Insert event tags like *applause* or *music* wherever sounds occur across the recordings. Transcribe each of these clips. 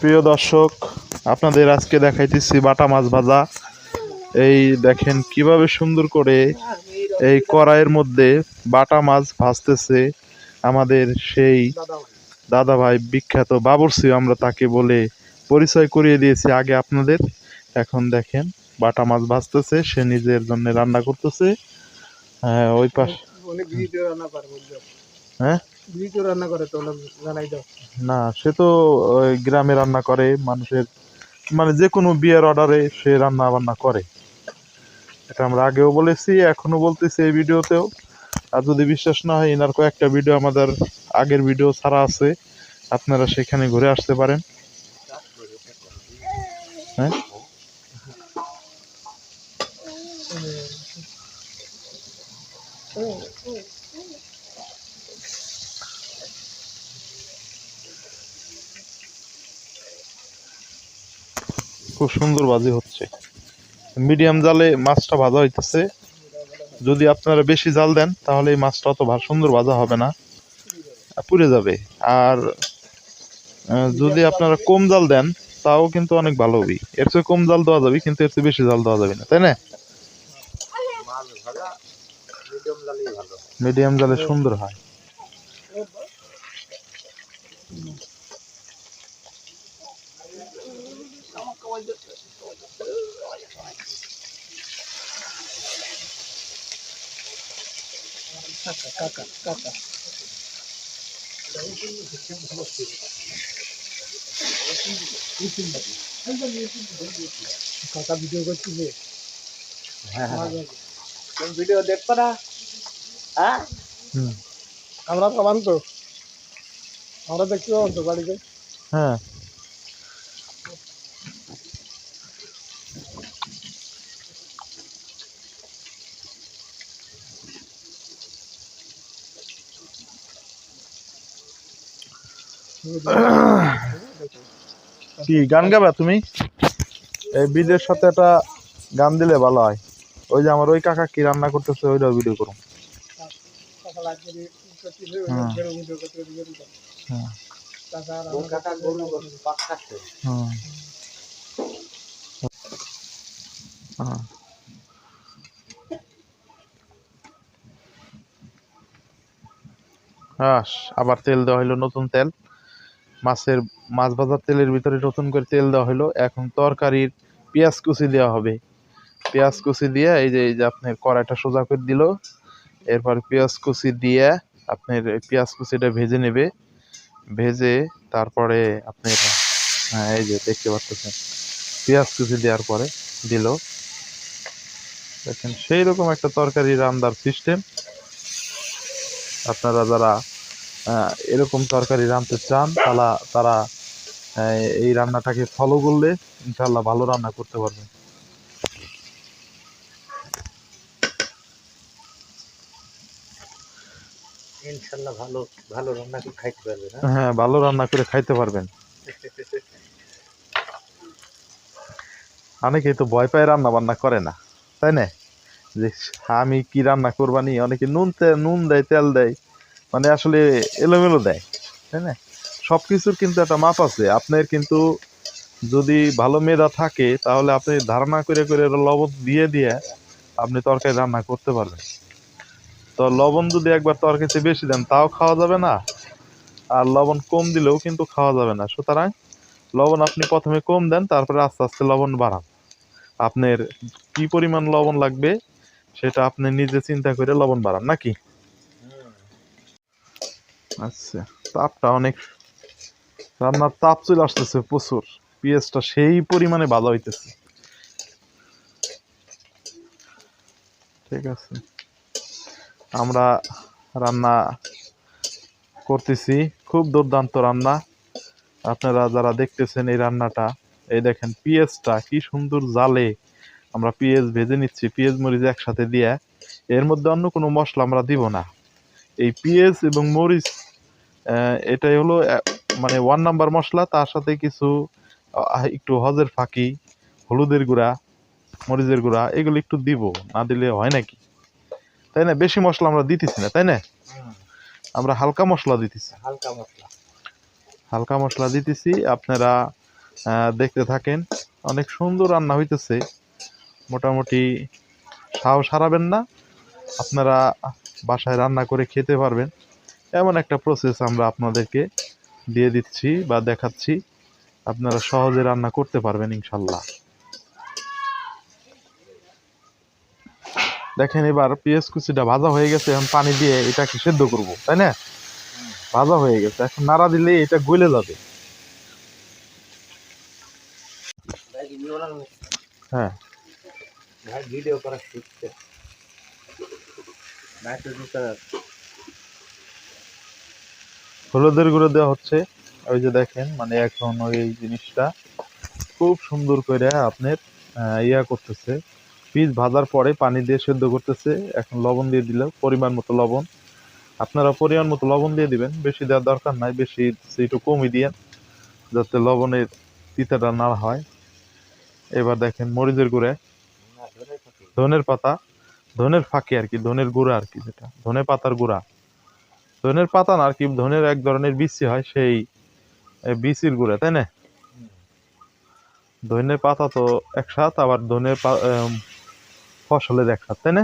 প্রিয় দর্শক আপনাদের আজকে দেখাইতেছি বাটা মাছ ভাজা। এই দেখেন কীভাবে সুন্দর করে এই কড়াইয়ের মধ্যে বাটা মাছ ভাজতেছে আমাদের সেই দাদা ভাই বিখ্যাত বাবরসি আমরা তাকে বলে পরিচয় করিয়ে দিয়েছি আগে আপনাদের। এখন দেখেন বাটা মাছ ভাজতেছে সে নিজের জন্য রান্না করতেছে। হ্যাঁ ওই পাশ হ্যাঁ? রান্না করে তো জানাই দাও। না, সে তো গ্রামে রান্না করে, মানুষের মানে যে কোনো বিয়ের অর্ডারে সে রান্না বান্না করে। এটা আমরা আগেও বলেছি, এখনও বলতেছি এই ভিডিওতেও। আর যদি বিশ্বাস না হয়, এনার কয়েকটা ভিডিও আমাদের আগের ভিডিও ছাড়া আছে। আপনারা সেখানে ঘুরে আসতে পারেন। হ্যাঁ? খুব সুন্দর বাজি হচ্ছে। মিডিয়াম জালে মাছটা ভাজা হইতেছে। যদি আপনারা বেশি জাল দেন, তাহলে এই মাছটা অত সুন্দর ভাজা হবে না। পুড়ে যাবে। আর যদি আপনারা কম জাল দেন, তাও কিন্তু অনেক ভালো হবে। এর চেয়ে কম জাল দেওয়া যাবে, কিন্তু এর চেয়ে বেশি জাল দেওয়া যাবে না। তাই না? মিডিয়াম জালে সুন্দর হয়। কাকা কাকা কাকা কাকা ভিডিও করতেছে তুমি ভিডিও দেখছ না হ্যাঁ হুম আমরা পাবান তো আমরা দেখতে পাবান তো বাড়িতে হ্যাঁ কি গান গাবা তুমি এই বিলের সাথে একটা গান দিলে ভালো হয় ওই যে আমার ওই কাকা কি রান্না করতেছে ওইটাও ভিডিও করুন হ্যাঁ। হ্যাঁ হ্যাঁ আবার তেল দেওয়া হলো নতুন তেল মাছের মাছ ভাজার তেলের ভিতরে নতুন করে তেল দেওয়া হলো। এখন তরকারির পেঁয়াজ কুচি দেওয়া হবে। পেঁয়াজ কুচি দিয়ে এই যে এই যে আপনার কড়াইটা সোজা করে দিল। এরপর পেঁয়াজ কুচি দিয়ে আপনার পেঁয়াজ কুচিটা ভেজে নেবে। ভেজে তারপরে আপনার হ্যাঁ এই যে দেখতে পাচ্ছেন। পেঁয়াজ কুচি দেওয়ার পরে দিল। দেখেন সেই রকম একটা তরকারি রান্নার সিস্টেম আপনারা যারা এরকম তরকারি রাঁধতে চান তারা তারা এই রান্নাটাকে ফলো করলে ইনশাল্লাহ ভালো রান্না করতে পারবেন। ইনশাল্লাহ ভালো ভালো রান্না করে খাইতে পারবে হ্যাঁ? ভালো রান্না করে খাইতে পারবেন। অনেকেই তো ভয় পায় রান্না বান্না করে না তাই না? যে আমি কি রান্না করবানি অনেকে নুন নুন দেয় তেল দেয়। মানে আসলে এলোমেলো দেয়, তাই না? সব কিছুর কিন্তু একটা মাপ আছে। আপনার কিন্তু যদি ভালো মেধা থাকে, তাহলে আপনি ধারণা করে করে লবণ দিয়ে দিয়ে আপনি তরকারি রান্না করতে পারবেন। তো লবণ যদি একবার তরকারিতে বেশি দেন, তাও খাওয়া যাবে না। আর লবণ কম দিলেও কিন্তু খাওয়া যাবে না। সুতরাং লবণ আপনি প্রথমে কম দেন, তারপরে আস্তে আস্তে লবণ বাড়ান। আপনার কি পরিমাণ লবণ লাগবে, সেটা আপনি নিজে চিন্তা করে লবণ বাড়ান, নাকি? আচ্ছা তাপটা অনেক। রান্নার তাপ চলে আসতেছে প্রচুর। পেঁয়াজটা সেই পরিমাণে ভাজা হইতেছে। ঠিক আছে। আমরা রান্না করতেছি। খুব দুর্দান্ত রান্না। আপনারা যারা দেখতেছেন এই রান্নাটা, এই দেখেন পেঁয়াজটা কি সুন্দর জালে আমরা পেঁয়াজ ভেজে নিচ্ছি, পেঁয়াজ মরিচ একসাথে দিয়ে। এর মধ্যে অন্য কোনো মশলা আমরা দিব না। এই পেঁয়াজ এবং মরিচ এটাই হলো মানে ওয়ান নাম্বার মশলা তার সাথে কিছু একটু হজের ফাঁকি হলুদের গুঁড়া মরিচের গুঁড়া এগুলো একটু দিব না দিলে হয় নাকি? তাই না? বেশি মশলা আমরা দিতেছি না তাই না? আমরা হালকা মশলা দিতেছি। হালকা মশলা। হালকা মশলা দিতেছি আপনারা দেখতে থাকেন অনেক সুন্দর রান্না হইতেছে। মোটামুটি সাহস হারাবেন না আপনারা বাসায় রান্না করে খেতে পারবেন। এমন একটা প্রসেস আমরা আপনাদেরকে দিয়ে দিচ্ছি বা দেখাচ্ছি। আপনারা সহজে রান্না করতে পারবেন ইনশাল্লাহ দেখেন এবার পেঁয়াজ কুচিটা ভাজা হয়ে গেছে, এখন পানি দিয়ে এটাকে সেদ্ধ করব, তাই না? ভাজা হয়ে গেছে, এখন নাড়া দিলে এটা গলে যাবে। হ্যাঁ। ভিডিও করা শিখছে। হলুদের গুঁড়ো দেওয়া হচ্ছে। ওই যে দেখেন মানে এখন ওই জিনিসটা খুব সুন্দর করে আপনার ইয়া করতেছে। পিস ভাজার পরে পানি দিয়ে সেদ্ধ করতেছে। এখন লবণ দিয়ে দিল, পরিমাণ মতো লবণ। আপনারা পরিমাণ মতো লবণ দিয়ে দিবেন। বেশি দেওয়ার দরকার নাই, বেশি একটু কমই দিয়ে যাতে লবণের তিতাটা না হয়। এবার দেখেন মরিচের গুঁড়ে। ধনের পাতা। ধনের ফাঁকি আর কি, ধনের গুঁড়া আর কি যেটা। ধনে পাতার গুঁড়া। ধনের পাতা না আর কি ধনের এক ধরনের বিচি হয় সেই বিচির গুঁড়া তাই না? ধনের পাতা তো একসাথ আবার ধনের ফসলের একসাথ তাই না?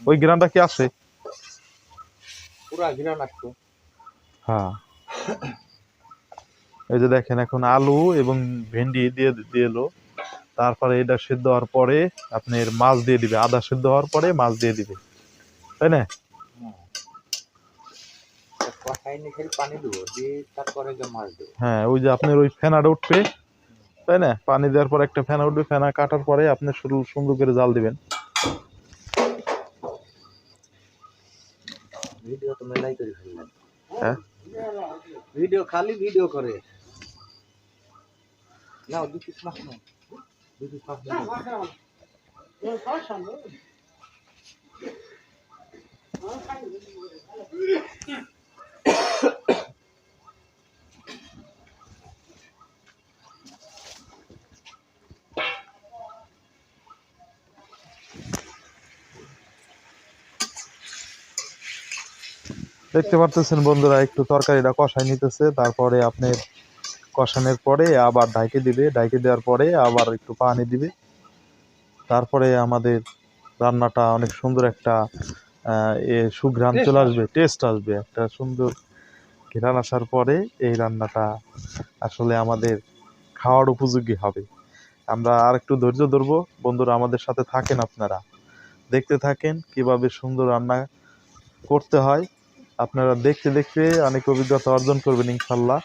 ওই গ্রামটা কি আছে? হ্যাঁ। এই যে দেখেন এখন আলু এবং ভেন্ডি দিয়ে দিয়ে এলো। তারপরে এটা সিদ্ধ হওয়ার পরে আপনার মাছ দিয়ে দিবে আদা সিদ্ধ হওয়ার পরে মাছ দিয়ে দিবে তাই না? পানি দেবো দিয়ে তারপরে মাছ দেবো। হ্যাঁ ওই যে আপনার ওই ফেনাটা উঠবে তাই না? পানি দেওয়ার পর একটা ফেনা উঠবে ফেনা কাটার পরে আপনি সুন্দর করে জাল দিবেন। ভিডিও তো মেলাই করে ফেললেন হ্যাঁ? ভিডিও খালি ভিডিও করে। না দু পিস মাছ না দু পিস মাছ নাও। দেখতে পারতেছেন বন্ধুরা একটু তরকারিটা কষাই নিতেছে তারপরে আপনি কষানোর পরে আবার ডাইকে দিবে ডাইকে দেওয়ার পরে আবার একটু পানি দিবে। তারপরে আমাদের রান্নাটা অনেক সুন্দর একটা এ সুঘ্রাণ চলে আসবে। টেস্ট আসবে। একটা সুন্দর ঘ্রাণ আসার পরে এই রান্নাটা আসলে আমাদের খাওয়ার উপযোগী হবে। আমরা আর একটু ধৈর্য ধরবো। বন্ধুরা আমাদের সাথে থাকেন আপনারা। দেখতে থাকেন কীভাবে সুন্দর রান্না করতে হয়। আপনারা দেখতে দেখতে অনেক অভিজ্ঞতা অর্জন করবেন ইনশাল্লাহ।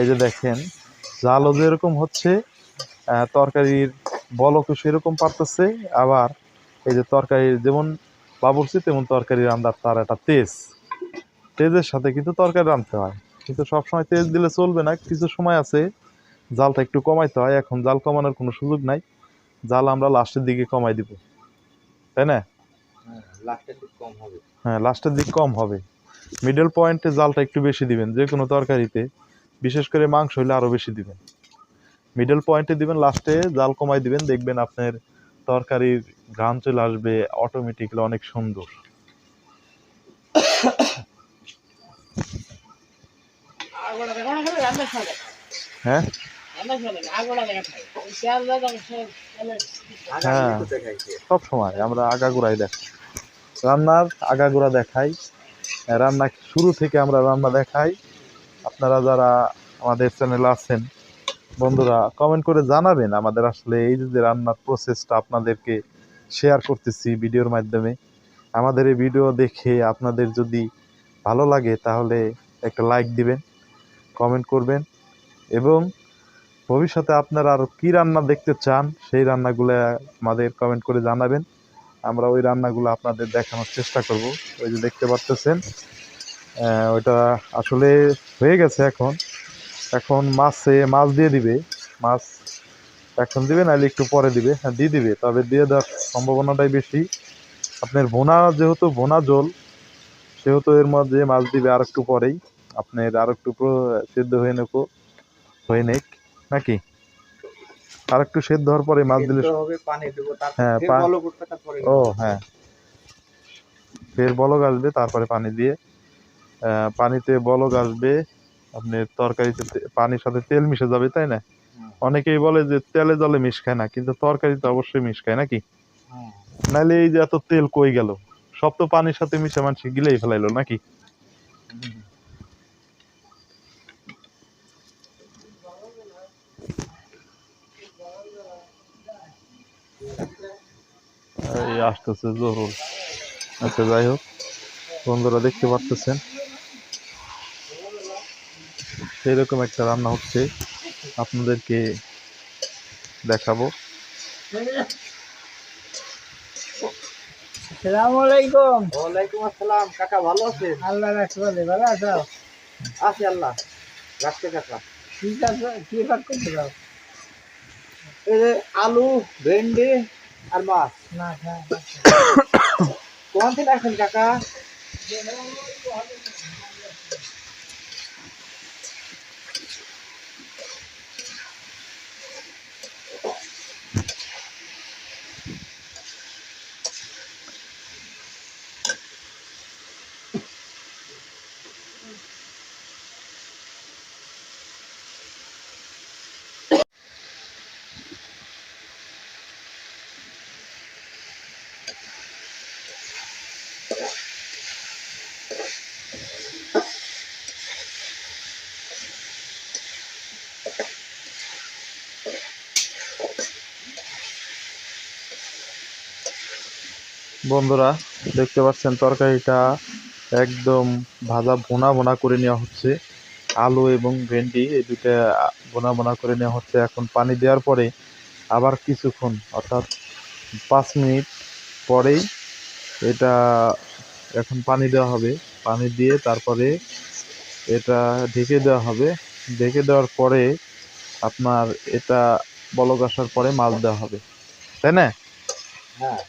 এই যে দেখেন জালও যেরকম হচ্ছে তরকারির বলকও সেরকম পারতেছে আবার এই যে তরকারির যেমন বাবুরচি তেমন তরকারি রান্নার তার একটা তেজ। তেজের সাথে কিন্তু তরকারি রাঁধতে হয় কিন্তু সবসময় তেজ দিলে চলবে না। কিছু সময় আছে জালটা একটু কমাইতে হয় এখন জাল কমানোর কোনো সুযোগ নাই। জাল আমরা লাস্টের দিকে কমাই দিব তাই না? হ্যাঁ লাস্টের দিক কম হবে। হ্যাঁ লাস্টের দিক কম হবে। মিডল পয়েন্টে জালটা একটু বেশি দিবেন, যে কোনো তরকারিতে। বিশেষ করে মাংস হলে আরও বেশি দিবেন। মিডল পয়েন্টে দিবেন লাস্টে জাল কমাই দিবেন, দেখবেন আপনার তরকারির ঘ্রাণ চলে আসবে অটোমেটিকলি অনেক সুন্দর। হ্যাঁ? হ্যাঁ। সব সময় আমরা আগাগোড়াই দেখাই। রান্নার আগাগোড়া দেখাই। রান্না শুরু থেকে আমরা রান্না দেখাই। আপনারা যারা আমাদের চ্যানেলে আছেন, বন্ধুরা কমেন্ট করে জানাবেন আমাদের আসলে এই যে রান্নার প্রসেসটা আপনাদেরকে শেয়ার করতেছি ভিডিওর মাধ্যমে। আমাদের এই ভিডিও দেখে আপনাদের যদি ভালো লাগে তাহলে একটা লাইক দিবেন কমেন্ট করবেন এবং ভবিষ্যতে আপনারা আরও কী রান্না দেখতে চান সেই রান্নাগুলো আমাদের কমেন্ট করে জানাবেন। আমরা ওই রান্নাগুলো আপনাদের দেখানোর চেষ্টা করব। ওই যে দেখতে পারতেছেন ওইটা আসলে হয়ে গেছে এখন। এখন মাছে মাছ দিয়ে দিবে, মাছ এখন দিবে, নাহলে একটু পরে দিবে হ্যাঁ দিয়ে দিবে, তবে দিয়ে দেওয়ার সম্ভাবনাটাই বেশি। আপনার ভোনা, যেহেতু ভোনা জল, সেহেতু এর মধ্যে মাছ দিবে আর একটু পরেই। আপনার আর একটু সেদ্ধ হয়ে নেকো হয়ে নেক, নাকি? আর একটু সেদ্ধ হওয়ার পরে মাছ দিলে হ্যাঁ, ও হ্যাঁ। ফের বলক আসবে তারপরে পানি দিয়ে। পানিতে বলক আসবে আপনি তরকারিতে পানির সাথে তেল মিশে যাবে তাই না? অনেকেই বলে যে তেলে জলে মিশ খায় না কিন্তু তরকারিতে অবশ্যই মিশ খায় নাকি। নাহলে এই যে এত তেল কই গেল? সব তো পানির সাথে মিশে মানুষ গিলেই ফেলাইলো নাকি? এই আসতেছে জরুর। আচ্ছা যাই হোক বন্ধুরা দেখতে পারতেছেন। একটা রান্না হচ্ছে আপনাদেরকে দেখাবো। সালাম আলাইকুম। ওয়ালাইকুম আসসালাম। কাকা ভালো আছেন? আল্লাহ রাখবে ভালো আছো? আছি আল্লাহ রাখতে কাকা। ঠিক আছে কি কাজ করতে যাও? এই আলু ভেন্ডি আর মাছ না হ্যাঁ *coughs* কোন থেকে আসেন কাকা? বন্ধুরা, দেখতে পাচ্ছেন তরকারিটা একদম ভাজা ভুনা ভুনা করে নেওয়া হচ্ছে। আলু এবং ভেন্ডি এই দুটা বোনা বোনা করে নেওয়া হচ্ছে। এখন পানি দেওয়ার পরে আবার কিছুক্ষণ, অর্থাৎ পাঁচ মিনিট পরেই এটা এখন পানি দেওয়া হবে। পানি দিয়ে তারপরে এটা ঢেকে দেওয়া হবে। ঢেকে দেওয়ার পরে আপনার এটা বলক আসার পরে মাছ দেওয়া হবে। তাই না? হ্যাঁ।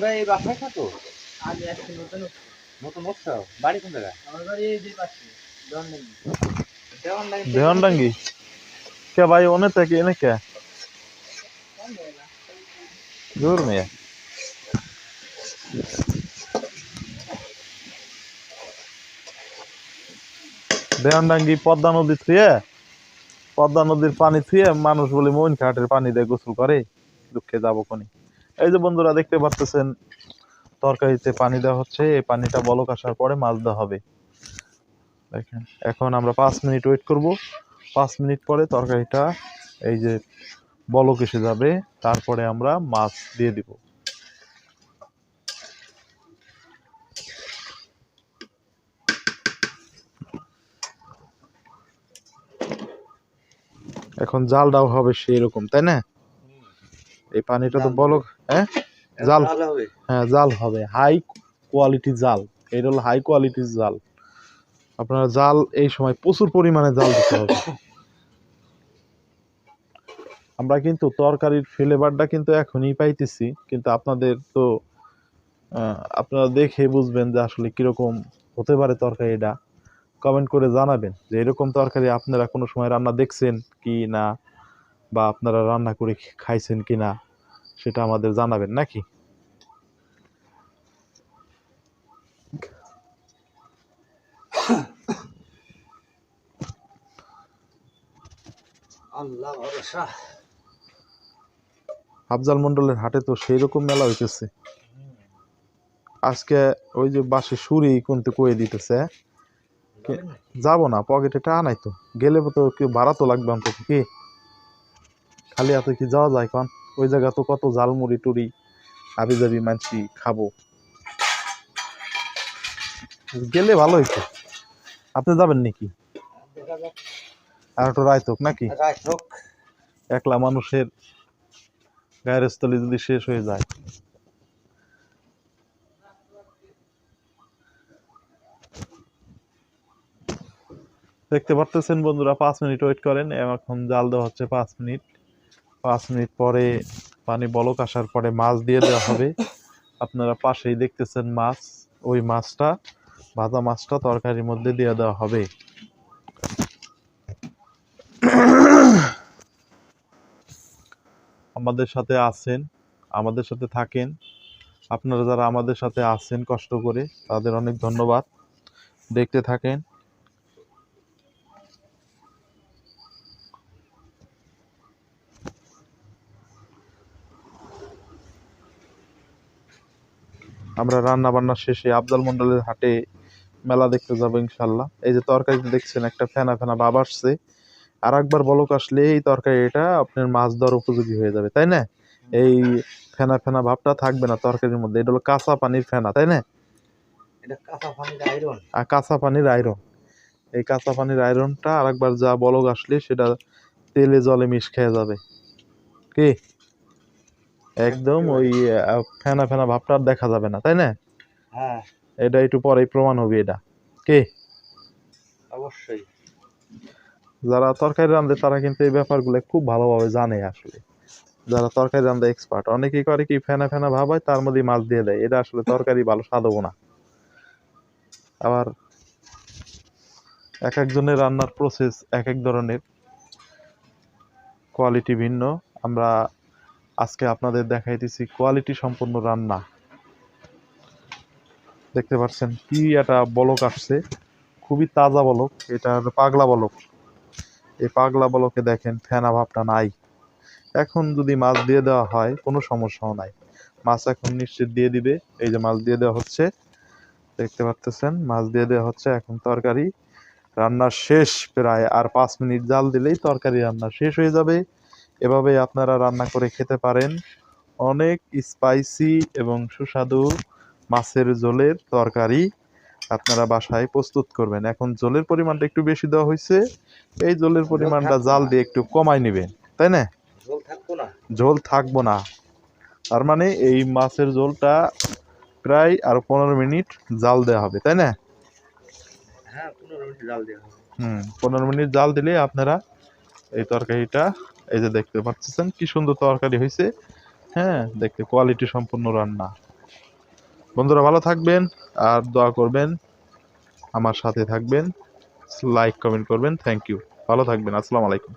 তোমরা এই বাসায় থাকো? আজ একটু নতুন নতুন উৎসব? বাড়ি কোন জায়গায়? আমার বাড়ি এই যে পাশে দন্ডে দেওয়ান নাই দেহনডাঙ্গি কে ভাই ওনে থেকে এনে কে? দূর মেয়ে। দেহনডাঙ্গি পদ্মা নদী থুয়ে পদ্মা নদীর পানি থুয়ে মানুষ বলে মইন ঘাটের পানি দিয়ে গোসল করে দুঃখে যাব কোনি। এই যে বন্ধুরা দেখতে পাচ্তেছেন, তরকারিতে পানি দেওয়া হচ্ছে, এই পানিটা বলক আসার পরে মাছ দেওয়া হবে। দেখেন, এখন আমরা পাঁচ মিনিট ওয়েট করব। পাঁচ মিনিট পরে তরকারিটা এই যে বলক এসে যাবে, তারপরে আমরা মাছ দিয়ে দিব। এখন জালটাও হবে সেই রকম তাই না? এই পানিটা তো জাল বলক হ্যাঁ? জাল। হ্যাঁ জাল হবে। হাই কোয়ালিটি জাল। এটা হলো হাই কোয়ালিটির জাল। আপনারা জাল এই সময় প্রচুর পরিমাণে জাল দিতে হবে। আমরা কিন্তু তরকারির ফ্লেভারটা কিন্তু এখনই পাইতেছি কিন্তু আপনাদের তো আপনারা দেখে বুঝবেন যে আসলে কীরকম হতে পারে তরকারিটা। কমেন্ট করে জানাবেন যে এরকম তরকারি আপনারা কোনো সময় রান্না দেখছেন কি না? বা আপনারা রান্না করে খাইছেন কি না? সেটা আমাদের জানাবেন নাকি? আফজাল মন্ডলের হাটে তো সেই রকম মেলা হইতেছে। আজকে ওই যে বাসে সুরি কোনতে কয়ে দিতেছে কে- যাব না পকেটে টাকা নাই তো। গেলে তো কি ভাড়া তো লাগবে অন্তত কি? খালি হাতে কি যাওয়া যায় কন? ওই জায়গা তো কত ঝালমুড়ি টুরি আবি যাবি মানসি খাব। গেলে ভালো হইতো। আপনি যাবেন নাকি? আর একটু হোক নাকি? একলা মানুষের গায়ের স্থলে যদি শেষ হয়ে যায়। দেখতে পারতেছেন বন্ধুরা পাঁচ মিনিট ওয়েট করেন এখন জাল দেওয়া হচ্ছে পাঁচ মিনিট। পাঁচ মিনিট পরে পানি বলক আসার পরে মাছ দিয়ে দেওয়া হবে। আপনারা পাশেই দেখতেছেন মাছ। ওই মাছটা, ভাজা মাছটা তরকারির মধ্যে দিয়ে দেওয়া হবে। আমাদের সাথে আছেন, আমাদের সাথে থাকেন। আপনারা যারা আমাদের সাথে আছেন কষ্ট করে, তাদের অনেক ধন্যবাদ। দেখতে থাকেন। আমরা রান্না বান্না শেষে আফজাল মন্ডলের হাটে মেলা দেখতে যাব ইনশাল্লাহ। এই যে তরকারিতে দেখছেন একটা ফেনা ফেনা ভাব আসছে। আর একবার বলক আসলে এই তরকারি এটা আপনার মাছ ধর উপযোগী হয়ে যাবে তাই না? এই ফেনা ফেনা ভাবটা থাকবে না তরকারির মধ্যে। এটা হলো কাঁচা পানির ফেনা তাই না? এটা কাঁচা পানির আয়রন আর কাঁচা পানির আয়রন এই কাঁচা পানির আয়রনটা আরেকবার যা বলক আসলে সেটা তেলে জলে মিশ খেয়ে যাবে। কি? একদম ওই ফেনা ফেনা ভাবটা আর দেখা যাবে না তাই না? হ্যাঁ। এটা একটু পরেই প্রমাণ হবে এটা। কে? অবশ্যই। যারা তরকারি রাঁধে তারা কিন্তু এই ব্যাপারগুলো খুব ভালোভাবে জানে আসলে। যারা তরকারি রাঁধে এক্সপার্ট অনেকেই করে কি ফেনা ফেনা ভাব হয় তার মধ্যে মাছ দিয়ে দেয়। এটা আসলে তরকারি ভালো স্বাদও না। আবার এক একজনের রান্নার প্রসেস এক এক ধরনের। কোয়ালিটি ভিন্ন। আমরা আজকে আপনাদের দেখাইতেছি কোয়ালিটি সম্পন্ন রান্না। দেখতে পাচ্ছেন কি একটা বলক আসছে। খুবই তাজা বলক, এটা পাগলা বলক। এই পাগলা বলকে দেখেন ফেনা ভাবটা নাই। এখন যদি মাছ দিয়ে দেওয়া হয়, কোনো সমস্যাও নাই। মাছ এখন নিশ্চিত দিয়ে দিবে। এই যে মাছ দিয়ে দেওয়া হচ্ছে, দেখতে পাচ্তেছেন, মাছ দিয়ে দেওয়া হচ্ছে, এখন তরকারি রান্না শেষ। প্রায় আর পাঁচ মিনিট জাল দিলেই তরকারি রান্না শেষ হয়ে যাবে। এভাবে আপনারা রান্না করে খেতে পারেন। অনেক স্পাইসি এবং সুস্বাদু মাছের ঝোলের তরকারি আপনারা বাসায় প্রস্তুত করবেন। এখন জলের পরিমাণটা একটু বেশি দেওয়া হয়েছে। এই জলের পরিমাণটা জাল দিয়ে একটু কমাই নেবেন তাই না? ঝোল থাকব না। তার মানে এই মাছের ঝোলটা প্রায় আরও পনেরো মিনিট জাল দেওয়া হবে তাই না? হ্যাঁ হুম পনেরো মিনিট জাল দিলে আপনারা এই তরকারিটা এই যে দেখতে পাচ্ছেন কি সুন্দর তরকারি হয়েছে হ্যাঁ দেখতে কোয়ালিটি সম্পূর্ণ রান্না। বন্ধুরা ভালো থাকবেন আর দোয়া করবেন আমার সাথে থাকবেন। লাইক কমেন্ট করবেন। থ্যাংক ইউ ভালো থাকবেন। আসসালামু আলাইকুম।